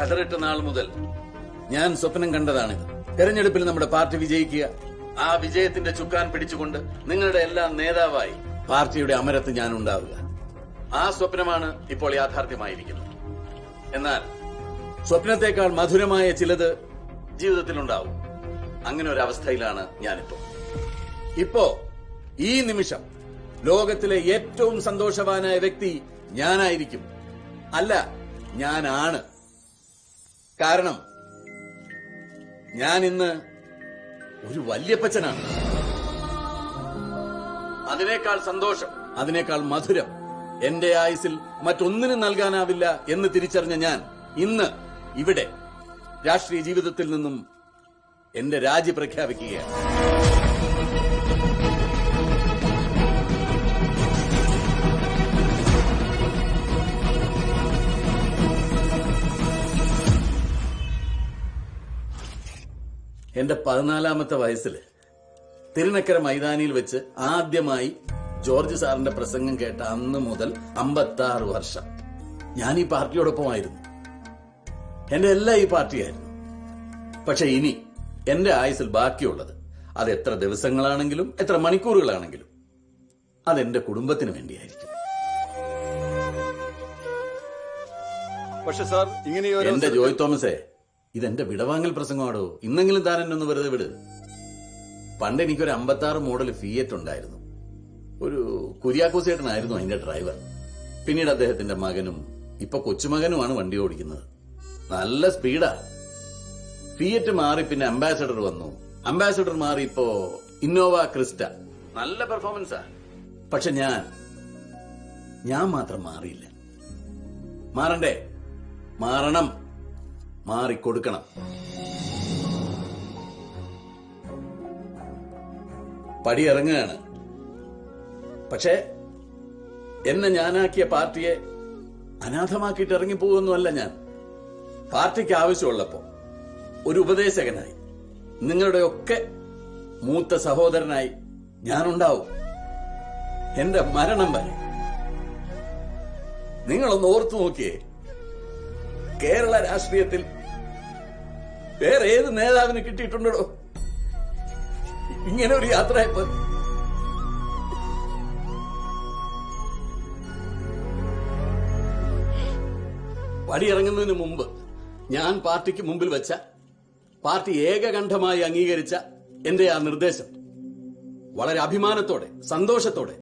ഖദറിട്ട നാൾ മുതൽ ഞാൻ സ്വപ്നം കണ്ടതാണിത്. തെരഞ്ഞെടുപ്പിൽ നമ്മുടെ പാർട്ടി വിജയിക്കുക ആ വിജയത്തിന്റെ ചുക്കാൻ പിടിച്ചുകൊണ്ട് നിങ്ങളുടെ എല്ലാം നേതാവായി പാർട്ടിയുടെ അമരത്ത് ഞാൻ ഉണ്ടാവുക. ആ സ്വപ്നമാണ് ഇപ്പോൾ യാഥാർത്ഥ്യമായിരിക്കുന്നത്. എന്നാൽ സ്വപ്നത്തെക്കാൾ മധുരമായ ചിലത് ജീവിതത്തിലുണ്ടാവും അങ്ങനെ ഒരു അവസ്ഥയിലാണ് ഞാനിപ്പോ. ഇപ്പോ ഈ നിമിഷം ലോകത്തിലെ ഏറ്റവും സന്തോഷവാനായ വ്യക്തി ഞാനായിരിക്കും. അല്ല ഞാനാണ്. കാരണം ഞാൻ ഇന്ന് ഒരു വല്യപ്പച്ചനാണ്. അതിനേക്കാൾ സന്തോഷം. അതിനേക്കാൾ മധുരം എന്റെ ആയുസിൽ മറ്റൊന്നിനും നൽകാനാവില്ല എന്ന് തിരിച്ചറിഞ്ഞ ഞാൻ ഇന്ന് ഇവിടെ രാഷ്ട്രീയ ജീവിതത്തിൽ നിന്നും എന്റെ രാജി പ്രഖ്യാപിക്കുകയാണ്. എന്റെ പതിനാലാമത്തെ വയസ്സിൽ തിരുനക്കര മൈതാനിയിൽ വെച്ച് ആദ്യമായി ജോർജ് സാറിന്റെ പ്രസംഗം കേട്ട അന്ന് മുതൽ അമ്പത്തി ആറ് വർഷം. ഞാൻ ഈ പാർട്ടിയോടൊപ്പമായിരുന്നു. എന്റെ എല്ലാം ഈ പാർട്ടിയായിരുന്നു. പക്ഷെ ഇനി എന്റെ ആയുസിൽ ബാക്കിയുള്ളത് അത് എത്ര ദിവസങ്ങളാണെങ്കിലും എത്ര മണിക്കൂറുകളാണെങ്കിലും അതെന്റെ കുടുംബത്തിന് വേണ്ടിയായിരിക്കും. പക്ഷെ സാർ ഇങ്ങനെ എന്റെ ജോയ് തോമസേ ഇതെന്റെ വിടവാങ്ങൽ പ്രസംഗമാടോ? ഇന്നെങ്കിലും താൻ എന്നെ ഒന്ന് വെറുതെ വിട്. പണ്ട് എനിക്കൊരു അമ്പത്താറ് മോഡൽ ഫിയറ്റ് ഉണ്ടായിരുന്നു. ഒരു കുര്യാക്കോസേട്ടനായിരുന്നു അതിന്റെ ഡ്രൈവർ. പിന്നീട് അദ്ദേഹത്തിന്റെ മകനും ഇപ്പൊ കൊച്ചുമകനുമാണ് വണ്ടി ഓടിക്കുന്നത്. നല്ല സ്പീഡാ. ഫിയറ്റ് മാറി പിന്നെ അംബാസഡർ വന്നു. അംബാസഡർ മാറി ഇപ്പോ ഇന്നോവ ക്രിസ്റ്റ. നല്ല പെർഫോമൻസാ. പക്ഷെ ഞാൻ ഞാൻ മാത്രം മാറിയില്ല. മാറണ്ടേ? മാറണം. മാറിക്കൊടുക്കണം. പടിയിറങ്ങുകയാണ്. പക്ഷേ എന്നെ ഞാനാക്കിയ പാർട്ടിയെ അനാഥമാക്കിയിട്ട് ഇറങ്ങിപ്പോകുന്നുമല്ല ഞാൻ. പാർട്ടിക്ക് ആവശ്യമുള്ളപ്പോ ഒരു ഉപദേശകനായി നിങ്ങളുടെയൊക്കെ മൂത്ത സഹോദരനായി ഞാനുണ്ടാവും. എന്റെ മരണം വരെ. നിങ്ങളൊന്ന് ഓർത്തു നോക്കിയേ കേരള രാഷ്ട്രീയത്തിൽ വേറെ ഏത് നേതാവിന് കിട്ടിയിട്ടുണ്ടോ ഇങ്ങനെ ഒരു യാത്ര പടിയിറങ്ങുന്നതിന് മുമ്പ് ഞാൻ പാർട്ടിക്ക് മുമ്പിൽ വെച്ച പാർട്ടി ഏകകണ്ഠമായി അംഗീകരിച്ച എന്റെ ആ നിർദ്ദേശം വളരെ അഭിമാനത്തോടെ സന്തോഷത്തോടെ